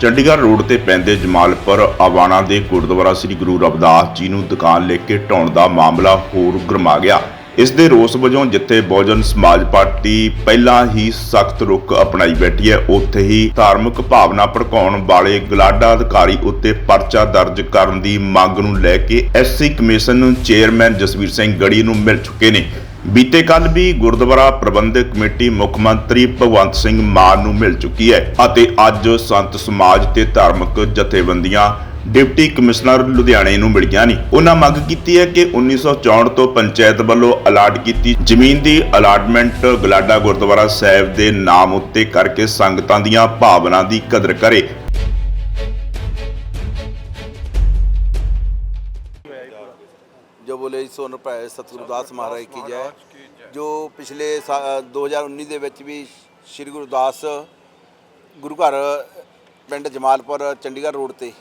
Chandigarh road ਤੇ ਪੈਂਦੇ ਜਮਾਲਪੁਰ ਆਵਾਣਾ ਦੇ ਗੁਰਦੁਆਰਾ ਸ੍ਰੀ ਗੁਰੂ ਰਵਿਦਾਸ ਜੀ ਨੂੰ ਦੁਕਾਨ ਲੈ ਕੇ ਢਾਉਣ ਦਾ ਮਾਮਲਾ ਹੋਰ ਗਰਮਾ ਗਿਆ। ਇਸ ਦੇ ਰੋਸ ਵਜੋਂ ਜਿੱਥੇ ਬਹੁਜਨ ਸਮਾਜ ਪਾਰਟੀ ਪਹਿਲਾਂ ਹੀ ਸਖਤ ਰੁਖ ਅਪਣਾਈ ਬੈਠੀ ਹੈ, ਉੱਥੇ ਹੀ ਧਾਰਮਿਕ ਭਾਵਨਾ ਭੜਕਾਉਣ ਵਾਲੇ ਗਲਾਡਾ ਅਧਿਕਾਰੀ ਉੱਤੇ ਪਰਚਾ ਦਰਜ ਕਰਨ ਦੀ ਮੰਗ ਨੂੰ ਲੈ ਕੇ SC commission chairman Jasvir Singh Garhi ਨੂੰ ਮਿਲ ਚੁੱਕੇ ਨੇ। ਬੀਤੇ ਕੱਲ ਵੀ ਗੁਰਦੁਆਰਾ ਪ੍ਰਬੰਧਕ ਕਮੇਟੀ ਮੁੱਖ ਮੰਤਰੀ ਭਗਵੰਤ ਸਿੰਘ ਮਾਨ ਨੂੰ ਮਿਲ ਚੁੱਕੀ ਹੈ ਅਤੇ ਅੱਜ ਸੰਤ ਸਮਾਜ ਤੇ ਧਾਰਮਿਕ ਜਥੇਬੰਦੀਆਂ ਡਿਪਟੀ ਕਮਿਸ਼ਨਰ ਲੁਧਿਆਣੇ ਨੂੰ ਮਿਲੀਆਂ ਨੇ। ਉਹਨਾਂ ਮੰਗ ਕੀਤੀ ਹੈ ਕਿ 1964 ਤੋਂ ਪੰਚਾਇਤ ਵੱਲੋਂ ਅਲਾਟ ਕੀਤੀ ਜ਼ਮੀਨ ਦੀ ਅਲਾਟਮੈਂਟ ਗਲਾਡਾ ਗੁਰਦੁਆਰਾ ਸਾਹਿਬ ਦੇ ਨਾਮ ਉੱਤੇ ਕਰਕੇ ਸੰਗਤਾਂ ਦੀਆਂ ਭਾਵਨਾ ਦੀ ਕਦਰ ਕਰੇ। ਜੋ ਬੋਲੇ ਸੋ ਨਿਰਭੈ ਸਤਿਗੁਰੂ ਦਾਸ ਮਹਾਰਾਜ ਕੀ ਜੈ। ਜੋ 2019 ਦੇ ਵਿੱਚ ਵੀ ਸ੍ਰੀ ਗੁਰਦਾਸ ਗੁਰੂ ਘਰ, ਪਿੰਡ ਜਮਾਲਪੁਰ, ਚੰਡੀਗੜ੍ਹ ਰੋਡ ਤੇ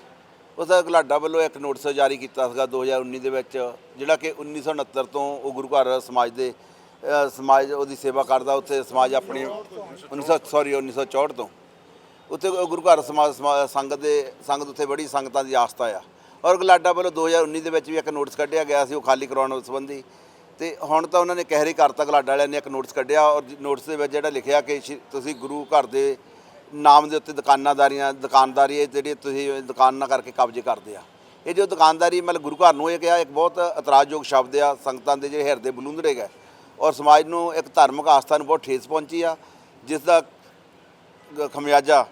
ਉਸ ਦਾ ਗਲਾਡਾ ਵੱਲੋਂ ਇੱਕ ਨੋਟਿਸ ਜਾਰੀ ਕੀਤਾ ਸੀਗਾ 2019 ਦੇ ਵਿੱਚ, ਜਿਹੜਾ ਕਿ 1969 ਤੋਂ ਉਹ ਗੁਰੂ ਘਰ ਸਮਾਜ ਦੇ ਸਮਾਜ ਉਹਦੀ ਸੇਵਾ ਕਰਦਾ, ਉੱਥੇ ਸਮਾਜ ਆਪਣੀ 1900 ਸੌਰੀ 1964 ਤੋਂ। ਉੱਥੇ ਗੁਰੂ ਘਰ ਸਮਾਜ ਸਮਾ- ਸੰਗਤ ਦੇ, ਸੰਗਤ ਉੱਥੇ ਬੜੀ ਸੰਗਤਾਂ ਦੀ ਆਸਥਾ ਆ। ਔਰ ਗਲਾਡਾ ਵੱਲੋਂ 2019 ਦੇ ਵਿੱਚ ਵੀ ਇੱਕ ਨੋਟਿਸ ਕੱਢਿਆ ਗਿਆ ਸੀ, ਉਹ ਖਾਲੀ ਕਰਾਉਣ ਸੰਬੰਧੀ। ਤੇ ਹੁਣ ਤਾਂ ਉਹਨਾਂ ਨੇ ਕਹਿਰੀ ਕਰਤਾ ਗਲਾਡਾ ਵਾਲਿਆਂ ਨੇ ਇੱਕ ਨੋਟਿਸ ਕੱਢਿਆ ਔਰ ਨੋਟਿਸ ਦੇ ਵਿੱਚ ਜਿਹੜਾ ਲਿਖਿਆ ਕਿ ਸ਼੍ਰੀ- ਤੁਸੀਂ ਗੁਰੂ ਘਰ ਦੇ ਨਾਮ ਦੇ ਉੱਤੇ ਦੁਕਾਨਾਦਾਰੀਆਂ ਦੁਕਾਨਦਾਰੀ ਇਹ ਜਿਹੜੀ ਤੁਸੀਂ ਦੁਕਾਨਾਂ ਕਰਕੇ ਕਬਜ਼ੇ ਕਰਦੇ ਆ। ਇਹ ਜੋ ਦੁਕਾਨਦਾਰੀ ਮਤਲਬ ਗੁਰੂ ਘਰ ਨੂੰ ਇਹ ਕਿਹਾ ਇੱਕ ਬਹੁਤ ਇਤਰਾਜ਼ਯੋਗ ਸ਼ਬਦ ਆ ਸੰਗਤਾਂ ਦੇ ਜਿਹੜੇ ਹਿਰਦੇ ਬਲੂੰਦੜੇ ਗਏ। ਔਰ ਸਮਾਜ ਨੂੰ ਇੱਕ ਧਾਰਮਿਕ ਆਸਥਾ ਨੂੰ ਬਹੁਤ ਠੇਸ ਪਹੁੰਚੀ ਆ ਜਿਸ ਦਾ ਖਮਿਆਜਾ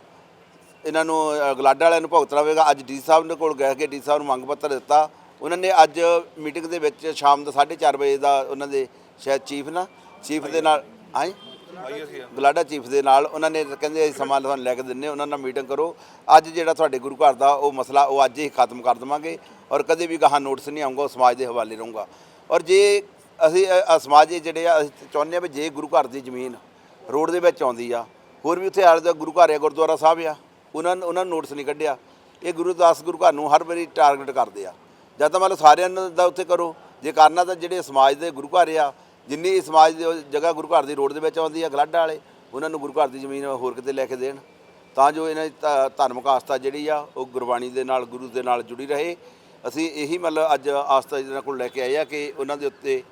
ਇਹਨਾਂ ਨੂੰ ਅ, ਗਲਾਡਾ ਵਾਲਿਆਂ ਨੂੰ ਭੁਗਤਣਾ ਹੋਵੇਗਾ ਅੱਜ ਡੀ ਸਾਹਿਬ ਦੇ ਕੋਲ ਗਏ ਕਿ ਡੀ ਸਾਹਿਬ ਨੂੰ ਮੰਗ ਪੱਤਰ ਦਿੱਤਾ। ਉਹਨਾਂ ਨੇ ਅੱਜ ਮੀਟਿੰਗ ਦੇ ਵਿੱਚ ਸ਼ਾਮ ਦਾ 4:30 ਵਜੇ ਦਾ ਉਹਨਾਂ ਦੇ ਸ਼ਾਇਦ ਚੀਫ ਨਾ ਚੀਫ ਦੇ ਨਾਲ ਹਾਂ? ਗਲਾਡਾ ਚੀਫ ਦੇ ਨਾਲ ਉਹਨਾਂ ਨੇ ਕਹਿੰਦੇ ਅਸੀਂ ਸਮਾਂ ਤੁਹਾਨੂੰ ਲੈ ਕੇ ਦਿੰਨੇ ਉਹਨਾਂ ਨਾਲ ਮੀਟਿੰਗ ਕਰੋ। ਅੱਜ ਜਿਹੜਾ ਤੁਹਾਡੇ ਗੁਰੂ ਘਰ ਦਾ ਉਹ ਮਸਲਾ, ਉਹ ਅੱਜ ਹੀ ਖਤਮ ਕਰ ਦੇਵਾਂਗੇ ਔਰ ਕਦੇ ਵੀ ਗਾਹਾਂ ਨੋਟਿਸ ਨਹੀਂ ਆਊਗਾ, ਉਹ ਸਮਾਜ ਦੇ ਹਵਾਲੇ ਰਹੂੰਗਾ। ਔਰ ਜੇ ਅਸੀਂ ਸਮਾਜ ਜਿਹੜੇ ਆ, ਅਸੀਂ ਚਾਹੁੰਦੇ ਆ ਵੀ ਜੇ ਗੁਰੂ ਘਰ ਦੀ ਜ਼ਮੀਨ ਰੋਡ ਦੇ ਵਿੱਚ ਆਉਂਦੀ ਆ, ਹੋਰ ਵੀ ਉੱਥੇ ਆਲੇ ਦਾ ਗੁਰੂ ਘਰ ਆ, ਗੁਰਦੁਆਰਾ ਸਾਹਿਬ ਆ, ਉਹਨਾਂ ਨੇ ਉਹਨਾਂ ਨੇ ਨੋਟਿਸ ਨਹੀਂ ਕੱਢਿਆ। ਇਹ ਗੁਰੂ ਦਾਸ, ਗੁਰੂ ਘਰ ਨੂੰ ਹਰ ਵਾਰੀ ਟਾਰਗੇਟ ਕਰਦੇ ਆ। ਜਾਂ ਤਾਂ ਮਤਲਬ ਸਾਰਿਆਂ ਨੂੰ ਦਾ ਉੱਥੇ ਕਰੋ, ਜੇ ਕਰਨਾ ਤਾਂ ਜਿਹੜੇ ਸਮਾਜ ਦੇ ਗੁਰੂ ਘਰ ਆ ਜਿੰਨੀ ਸਮਾਜ ਦੀ ਉਹ ਜਗ੍ਹਾ ਗੁਰੂ ਘਰ ਦੀ ਰੋਡ ਦੇ ਵਿੱਚ ਆਉਂਦੀ ਆ ਗਲਾਡਾ ਵਾਲੇ ਉਹਨਾਂ ਨੂੰ ਗੁਰੂ ਘਰ ਦੀ ਜ਼ਮੀਨ ਹੋਰ ਕਿਤੇ ਲੈ ਕੇ ਦੇਣ। ਤਾਂ ਜੋ ਇਹਨਾਂ ਦੀ ਧਾ- ਧਾਰਮਿਕ ਆਸਥਾ ਜਿਹੜੀ ਆ ਉਹ ਗੁਰਬਾਣੀ ਦੇ ਨਾਲ ਗੁਰੂ ਦੇ ਨਾਲ ਜੁੜੀ ਰਹੇ। ਅਸੀਂ ਇਹੀ ਮਤਲਬ ਅੱਜ ਆਸਥਾ ਜਿਹਨਾਂ ਕੋਲ ਲੈ ਕੇ ਆਏ ਆ ਕਿ ਉਹਨਾਂ ਦੇ ਉੱਤੇ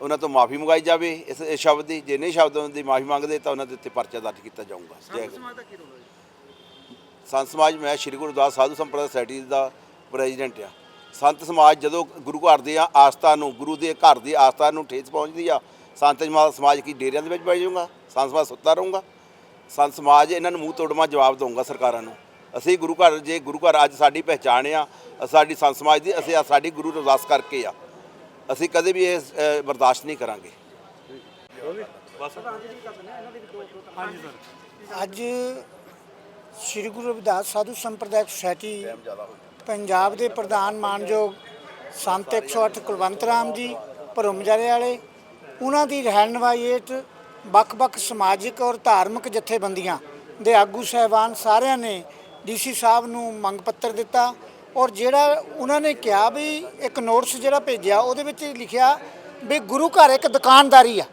ਉਹਨਾਂ ਤੋਂ ਮਾਫੀ ਮੰਗਾਈ ਜਾਵੇ। ਇਸ ਇਸ ਸ਼ਬਦ ਦੀ ਜੇ ਨਹੀਂ ਸ਼ਬਦਾਂ ਦੀ ਮਾਫੀ ਮੰਗਦੇ ਤਾਂ ਉਹਨਾਂ ਦੇ ਉੱਤੇ ਪਰਚਾ ਦਰਜ ਕੀਤਾ ਜਾਊਗਾ। ਜੈ ਗੁਰੂ ਸੰਤ ਸਮਾਜ ਮੈਂ ਸ਼੍ਰੀ ਗੁਰੂ ਦਾਸ ਸਾਧੂ ਸੰਪਰਦਾ ਸੋਸਾਇਟੀ ਦਾ ਪ੍ਰੈਜ਼ੀਡੈਂਟ ਆ। ਸੰਤ ਸਮਾਜ ਜਦੋਂ ਗੁਰੂ ਘਰ ਦੀ ਆਸਥਾ ਨੂੰ, ਗੁਰੂ ਦੇ ਘਰ ਦੀ ਆਸਥਾ ਨੂੰ ਠੇਸ ਪਹੁੰਚਦੀ ਆ, ਸੰਤ ਸਮਾਜ ਕੀ ਡੇਰਿਆਂ ਦੇ ਵਿੱਚ ਬਹਿ ਜਾਊਗਾ, ਸੰਤ ਸਮਾਜ ਸੁੱਤਾ ਰਹੂੰਗਾ? ਸੰਤ ਸਮਾਜ ਇਹਨਾਂ ਨੂੰ ਮੂੰਹ ਤੋੜਮਾ ਜਵਾਬ ਦਊਗਾ ਸਰਕਾਰਾਂ ਨੂੰ। ਅਸੀਂ ਗੁਰੂ ਘਰ, ਜੇ ਗੁਰੂ ਘਰ ਅੱਜ ਸਾਡੀ ਪਹਿਚਾਣ ਆ ਸਾਡੀ ਸੰਤ ਸਮਾਜ ਦੀ, ਅਸੀਂ ਸਾਡੀ ਗੁਰੂ ਅਰਦਾਸ ਕਰਕੇ ਆ। ਅਸੀਂ ਕਦੇ ਵੀ ਇਹ ਬਰਦਾਸ਼ਤ ਨਹੀਂ ਕਰਾਂਗੇ। ਅੱਜ ਸ੍ਰੀ ਗੁਰੂ ਰਵਿਦਾਸ ਸਾਧੂ ਸੰਪਰਦਾਇਕ ਸੁਸਾਇਟੀ ਪੰਜਾਬ ਦੇ ਪ੍ਰਧਾਨ ਮਾਨਯੋਗ ਸੰਤ 108 ਕੁਲਵੰਤ ਰਾਮ ਜੀ ਭਰਮਜਾਰੇ ਵਾਲੇ, ਉਹਨਾਂ ਦੀ ਰਹਿਨਮਾਈ ਹੇਠ ਵੱਖ-ਵੱਖ ਸਮਾਜਿਕ ਔਰ ਧਾਰਮਿਕ ਜਥੇਬੰਦੀਆਂ ਦੇ ਆਗੂ ਸਹਿਬਾਨ ਸਾਰਿਆਂ ਨੇ ਡੀਸੀ ਸਾਹਿਬ ਨੂੰ ਮੰਗ ਪੱਤਰ ਦਿੱਤਾ ਔਰ ਜਿਹੜਾ ਉਹਨਾਂ ਨੇ ਕਿਹਾ ਵੀ ਇੱਕ ਨੋਟਿਸ ਜਿਹੜਾ ਭੇਜਿਆ, ਉਹਦੇ ਵਿੱਚ ਲਿਖਿਆ ਵੀ ਗੁਰੂ ਘਰ ਇੱਕ ਦੁਕਾਨਦਾਰੀ ਆ।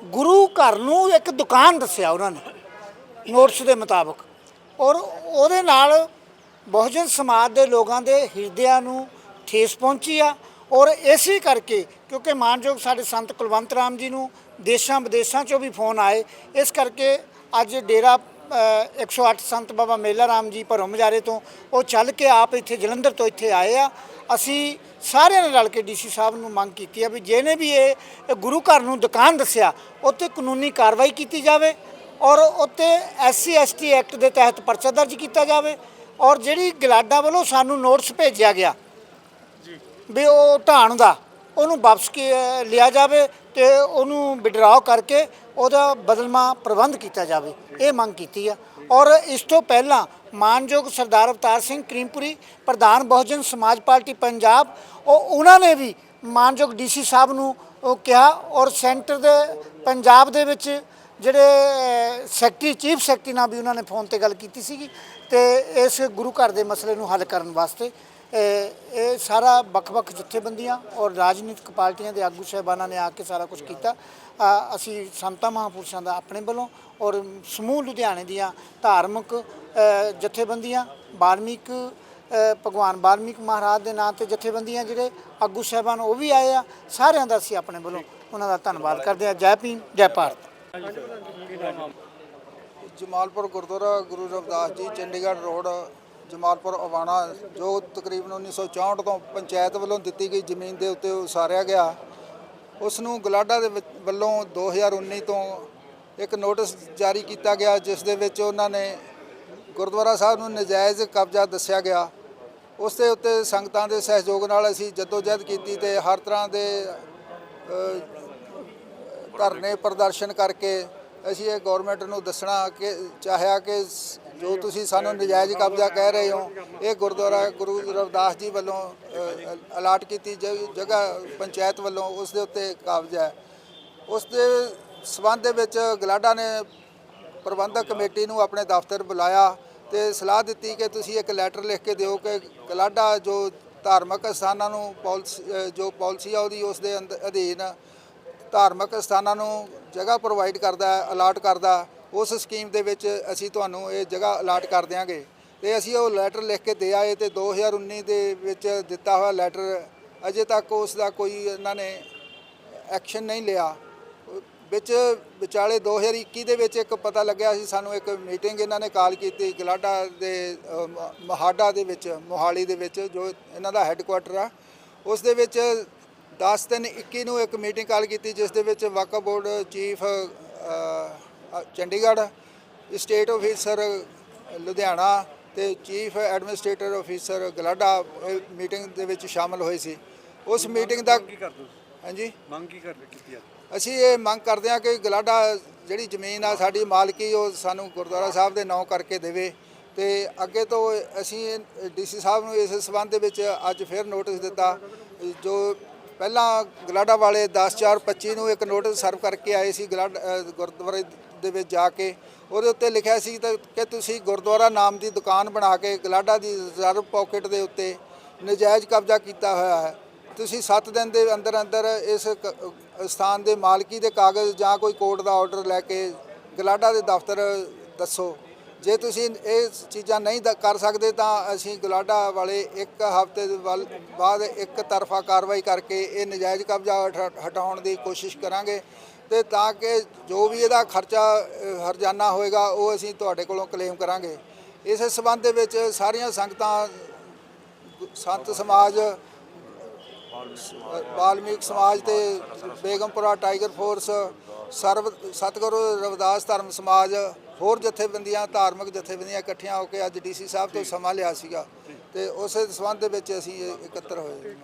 ਗੁਰੂ ਘਰ ਨੂੰ ਇੱਕ ਦੁਕਾਨ ਦੱਸਿਆ ਉਹਨਾਂ ਨੇ, ਨੋਟਿਸ ਦੇ ਮੁਤਾਬਕ ਔਰ ਉਹਦੇ ਨਾਲ ਬਹੁਜਨ ਸਮਾਜ ਦੇ ਲੋਕਾਂ ਦੇ ਹਿਰਦਿਆਂ ਨੂੰ ਠੇਸ ਪਹੁੰਚੀ ਆ ਔਰ ਇਸੇ ਕਰਕੇ ਕਿਉਂਕਿ ਮਾਨਯੋਗ ਸਾਡੇ ਸੰਤ ਕੁਲਵੰਤ ਰਾਮ ਜੀ ਨੂੰ ਦੇਸ਼ਾਂ ਵਿਦੇਸ਼ਾਂ ਚੋਂ ਵੀ ਫੋਨ ਆਏ ਇਸ ਕਰਕੇ ਅੱਜ ਡੇਰਾ ਅ, 108 ਸੰਤ ਬਾਬਾ ਮੇਲਾ ਰਾਮ ਜੀ ਭਰੋ ਮਜਾਰੇ ਤੋਂ ਉਹ ਚੱਲ ਕੇ ਆਪ ਇੱਥੇ ਜਲੰਧਰ ਤੋਂ ਇੱਥੇ ਆਏ ਆ। ਅਸੀਂ ਸਾਰਿਆਂ ਨੇ ਰਲ ਕੇ ਡੀਸੀ ਸਾਹਿਬ ਨੂੰ ਮੰਗ ਕੀਤੀ ਆ ਵੀ ਜਿਹਨੇ ਵੀ ਇਹ ਇਹ ਗੁਰੂ ਘਰ ਨੂੰ ਦੁਕਾਨ ਦੱਸਿਆ ਉੱਤੇ ਕਾਨੂੰਨੀ ਕਾਰਵਾਈ ਕੀਤੀ ਜਾਵੇ ਔਰ ਉੱਤੇ ਐਸਸੀ ਐਸਟੀ ਐਕਟ ਦੇ ਤਹਿਤ ਪਰਚਾ ਦਰਜ ਕੀਤਾ ਜਾਵੇ। ਔਰ ਜਿਹੜੀ ਗਲਾਡਾ ਵੱਲੋਂ ਸਾਨੂੰ ਨੋਟਿਸ ਭੇਜਿਆ ਗਿਆ ਵੀ ਉਹ ਢਾਣ ਦਾ, ਉਹਨੂੰ ਵਾਪਸ ਕੀ ਲਿਆ ਜਾਵੇ ਤੇ ਉਹਨੂੰ ਵਿਡਰਾਅ ਕਰਕੇ ਉਹਦਾ ਬਦਲਮਾ ਪ੍ਰਬੰਧ ਕੀਤਾ ਜਾਵੇ, ਇਹ ਮੰਗ ਕੀਤੀ ਆ। ਔਰ ਇਸ ਤੋਂ ਪਹਿਲਾਂ ਮਾਨਯੋਗ ਸਰਦਾਰ ਅਵਤਾਰ ਸਿੰਘ ਕਰੀਮਪੁਰੀ, ਪ੍ਰਧਾਨ ਬਹੁਜਨ ਸਮਾਜ ਪਾਰਟੀ ਪੰਜਾਬ, ਉਹ ਉਹਨਾਂ ਨੇ ਵੀ ਮਾਨਯੋਗ ਡੀਸੀ ਸਾਹਿਬ ਨੂੰ ਉਹ ਕਿਹਾ ਔਰ ਸੈਂਟਰ ਦੇ ਪੰਜਾਬ ਦੇ ਵਿੱਚ ਜਿਹੜੇ ਸੈਕਟਰੀ, ਚੀਫ ਸੈਕਟਰੀ ਨਾਲ ਵੀ ਉਹਨਾਂ ਨੇ ਫੋਨ ਤੇ ਗੱਲ ਕੀਤੀ ਸੀਗੀ ਤੇ ਇਸ ਗੁਰੂ ਘਰ ਦੇ ਮਸਲੇ ਨੂੰ ਹੱਲ ਕਰਨ ਵਾਸਤੇ ਇਹ ਸਾਰਾ ਵੱਖ-ਵੱਖ ਜਥੇਬੰਦੀਆਂ ਔਰ ਰਾਜਨੀਤਿਕ ਪਾਰਟੀਆਂ ਦੇ ਆਗੂ ਸਾਹਿਬਾਨਾਂ ਨੇ ਆ ਕੇ ਸਾਰਾ ਕੁਝ ਕੀਤਾ। ਅਸੀਂ ਸੰਤਾਂ ਮਹਾਂਪੁਰਸ਼ਾਂ ਦਾ ਆਪਣੇ ਵੱਲੋਂ ਔਰ ਸਮੂਹ ਲੁਧਿਆਣੇ ਦੀਆਂ ਧਾਰਮਿਕ ਜਥੇਬੰਦੀਆਂ ਬਾਰਮਿਕ ਭਗਵਾਨ ਬਾਲਮੀਕ ਮਹਾਰਾਜ ਦੇ ਨਾਂ ਤੇ ਜਥੇਬੰਦੀਆਂ ਜਿਹੜੇ ਆਗੂ ਸਾਹਿਬਾਨ ਉਹ ਵੀ ਆਏ ਆ, ਸਾਰਿਆਂ ਦਾ ਅਸੀਂ ਆਪਣੇ ਵੱਲੋਂ ਉਹਨਾਂ ਦਾ ਧੰਨਵਾਦ ਕਰਦੇ ਹਾਂ। ਜੈ ਭੀਮ, ਜੈ ਭਾਰਤ। ਜਮਾਲਪੁਰ ਗੁਰਦੁਆਰਾ ਗੁਰੂ ਰਵਿਦਾਸ ਜੀ, ਚੰਡੀਗੜ੍ਹ ਰੋਡ, ਜਮਾਲਪੁਰ ਅਵਾਣਾ ਜੋ ਤਕਰੀਬਨ 1964 ਤੋਂ ਪੰਚਾਇਤ ਵੱਲੋਂ ਦਿੱਤੀ ਗਈ ਜ਼ਮੀਨ ਦੇ ਉੱਤੇ ਉਸਾਰਿਆ ਗਿਆ। ਉਸ ਨੂੰ ਗਲਾਡਾ ਦੇ ਵਿੱਚ- ਵੱਲੋਂ 2019 ਤੋਂ ਇੱਕ ਨੋਟਿਸ ਜਾਰੀ ਕੀਤਾ ਗਿਆ, ਜਿਸ ਦੇ ਵਿੱਚ ਉਹਨਾਂ ਨੇ ਗੁਰਦੁਆਰਾ ਸਾਹਿਬ ਨੂੰ ਨਜਾਇਜ਼ ਕਬਜ਼ਾ ਦੱਸਿਆ ਗਿਆ। ਉਸ ਦੇ ਉੱਤੇ ਸੰਗਤਾਂ ਦੇ ਸਹਿਯੋਗ ਨਾਲ ਅਸੀਂ ਜਦੋਜਹਿਦ ਕੀਤੀ ਤੇ ਹਰ ਤਰ੍ਹਾਂ ਦੇ ਧਰਨੇ ਪ੍ਰਦਰਸ਼ਨ ਕਰਕੇ ਅਸੀਂ ਇਹ ਗਵਰਨਮੈਂਟ ਨੂੰ ਦੱਸਣਾ ਕਿ ਚਾਹਿਆ ਕਿ ਜੋ ਤੁਸੀਂ ਸਾਨੂੰ ਨਜਾਇਜ਼ ਕਬਜ਼ਾ ਕਹਿ ਰਹੇ ਹੋ ਇਹ ਗੁਰਦੁਆਰਾ ਗੁਰੂ ਰਵਿਦਾਸ ਜੀ ਵੱਲੋਂ ਅਲਾਟ ਕੀਤੀ ਜਗ੍ਹਾ ਪੰਚਾਇਤ ਵੱਲੋਂ ਉਸ ਦੇ ਉੱਤੇ ਕਬਜ਼ਾ ਹੈ। ਉਸ ਦੇ ਸਬੰਧ ਦੇ ਵਿੱਚ ਗਲਾਡਾ ਨੇ ਪ੍ਰਬੰਧਕ ਕਮੇਟੀ ਨੂੰ ਆਪਣੇ ਦਫ਼ਤਰ ਬੁਲਾਇਆ ਤੇ ਸਲਾਹ ਦਿੱਤੀ ਕਿ ਤੁਸੀਂ ਇੱਕ ਲੈਟਰ ਲਿਖ ਕੇ ਦਿਓ ਕਿ ਗਲਾਡਾ ਜੋ ਧਾਰਮਿਕ ਸਥਾਨਾਂ ਨੂੰ ਪਾਲਿਸੀ ਜੋ ਪਾਲਿਸੀ ਆ ਉਹਦੀ ਉਸ ਦੇ ਅਧੀਨ ਧਾਰਮਿਕ ਸਥਾਨਾਂ ਨੂੰ ਜਗ੍ਹਾ ਪ੍ਰੋਵਾਈਡ ਕਰਦਾ ਹੈ ਅਲਾਟ ਕਰਦਾ ਉਸ ਸਕੀਮ ਦੇ ਵਿੱਚ ਅਸੀਂ ਤੁਹਾਨੂੰ ਇਹ ਜਗ੍ਹਾ ਅਲਾਟ ਕਰ ਦਿਆਂਗੇ। ਤੇ ਅਸੀਂ ਉਹ ਲੈਟਰ ਲਿਖ ਕੇ ਦੇ ਆਏ ਤੇ 2019 ਦੇ ਵਿੱਚ ਦਿੱਤਾ ਹੋਇਆ ਲੈਟਰ ਅਜੇ ਤੱਕ ਉਸ ਦਾ ਕੋਈ ਇਹਨਾਂ ਨੇ ਐਕਸ਼ਨ ਨਹੀਂ ਲਿਆ। ਵਿੱਚ ਵਿਚਾਲੇ 2021 ਦੇ ਵਿੱਚ ਇੱਕ ਪਤਾ ਲੱਗਿਆ ਸੀ ਸਾਨੂੰ ਇੱਕ ਮੀਟਿੰਗ ਇਹਨਾਂ ਨੇ ਕਾਲ ਕੀਤੀ ਗਲਾਡਾ ਦੇ ਅ, ਮਹਾਡਾ ਦੇ ਵਿੱਚ ਮੋਹਾਲੀ ਦੇ ਵਿੱਚ ਜੋ ਇਹਨਾਂ ਦਾ ਹੈੱਡਕੁਆਟਰ ਆ। ਉਸ ਦੇ ਵਿੱਚ 10 ਤਿੰਨ 21 ਨੂੰ ਇੱਕ ਮੀਟਿੰਗ ਕਾਲ ਕੀਤੀ ਜਿਸ ਦੇ ਵਿੱਚ ਵਾਕਾ board chief Chandigarh state officer Ludhiana ਤੇ chief administrator officer GLADA meeting ਦੇ ਵਿੱਚ ਸ਼ਾਮਲ ਹੋਏ ਸੀ। ਉਸ ਮੀਟਿੰਗ ਦਾ ਕੀ ਕਰਦੇ ਹਾਂਜੀ। ਮੰਗ ਕੀ ਕਰਦੇ ਕੀਤੀ ਆ ਅਸੀਂ ਇਹ ਮੰਗ ਕਰਦੇ ਹਾਂ ਕਿ ਗਲਾਡਾ ਜਿਹੜੀ ਜ਼ਮੀਨ ਆ ਸਾਡੀ ਮਾਲਕੀ ਉਹ ਸਾਨੂੰ ਗੁਰਦੁਆਰਾ ਸਾਹਿਬ ਦੇ ਨਾਂ ਕਰਕੇ ਦੇਵੇ ਤੇ ਅੱਗੇ ਤੋਂ ਅਸੀਂ ਡੀਸੀ ਸਾਹਿਬ ਨੂੰ ਇਸ ਸਬੰਧ ਦੇ ਵਿੱਚ ਅੱਜ ਫਿਰ ਨੋਟਿਸ ਦਿੱਤਾ ਜੋ ਪਹਿਲਾਂ ਗਲਾਡਾ ਵਾਲੇ 10/4/25 ਨੂੰ ਇੱਕ ਨੋਟਿਸ ਸਰਵ ਕਰਕੇ ਆਏ ਸੀ ਗਲਾਡ ਗੁਰਦੁਆਰੇ ਦੇ ਵਿੱਚ ਜਾ ਕੇ। ਉਹਦੇ ਉੱਤੇ ਲਿਖਿਆ ਸੀ ਤਾਂ ਕਿ ਤੁਸੀਂ ਗੁਰਦੁਆਰਾ ਨਾਮ ਦੀ ਦੁਕਾਨ ਬਣਾ ਕੇ ਗਲਾਡਾ ਦੀ ਰਿਜ਼ਰਵ ਪਾਕਟ ਦੇ ਉੱਤੇ ਨਜਾਇਜ਼ ਕਬਜ਼ਾ ਕੀਤਾ ਹੋਇਆ ਹੈ। ਤੁਸੀਂ 7 ਦਿਨ ਦੇ ਅੰਦਰ ਅੰਦਰ ਇਸ ਕ- ਸਥਾਨ ਦੇ ਮਾਲਕੀ ਦੇ ਕਾਗਜ਼ ਜਾਂ ਕੋਈ ਕੋਰਟ ਦਾ ਆਰਡਰ ਲੈ ਕੇ ਗਲਾਡਾ ਦੇ ਦਫ਼ਤਰ ਦੱਸੋ। ਜੇ ਤੁਸੀਂ ਇਹ ਚੀਜ਼ਾਂ ਨਹੀਂ ਦ- ਕਰ ਸਕਦੇ ਤਾਂ ਅਸੀਂ ਗਲਾਡਾ ਵਾਲੇ ਇੱਕ ਹਫ਼ਤੇ ਦੇ ਵੱਲ ਬਾਅਦ ਇੱਕ ਤਰਫਾ ਕਾਰਵਾਈ ਕਰਕੇ ਇਹ ਨਜਾਇਜ਼ ਕਬਜ਼ਾ ਹਟ- ਹਟਾਉਣ ਦੀ ਕੋਸ਼ਿਸ਼ ਕਰਾਂਗੇ ਤੇ ਤਾਂ ਕਿ ਜੋ ਵੀ ਇਹਦਾ ਖਰਚਾ ਅ, ਹਰਜਾਨਾ ਹੋਏਗਾ ਉਹ ਅਸੀਂ ਤੁਹਾਡੇ ਕੋਲੋਂ ਕਲੇਮ ਕਰਾਂਗੇ। ਇਸ ਸਬੰਧ ਦੇ ਵਿੱਚ ਸਾਰੀਆਂ ਸੰਗਤਾਂ ਸੰਤ ਸਮਾਜ ਵਾਲਮੀਕ ਸਮਾਜ ਤੇ ਬੇਗਮਪੁਰਾ ਟਾਈਗਰ ਫੋਰਸ ਸਰਬ ਸਤਿਗੁਰੂ ਰਵਿਦਾਸ ਧਰਮ ਸਮਾਜ ਹੋਰ ਜਥੇਬੰਦੀਆਂ ਧਾਰਮਿਕ ਜਥੇਬੰਦੀਆਂ ਇਕੱਠੀਆਂ ਹੋ ਕੇ ਅੱਜ ਡੀਸੀ ਸਾਹਿਬ ਤੋਂ ਸਮਾਂ ਲਿਆ ਸੀਗਾ ਤੇ ਉਸੇ ਸੰਬੰਧ ਦੇ ਵਿੱਚ ਅਸੀਂ ਇਕੱਤਰ ਹੋਏ।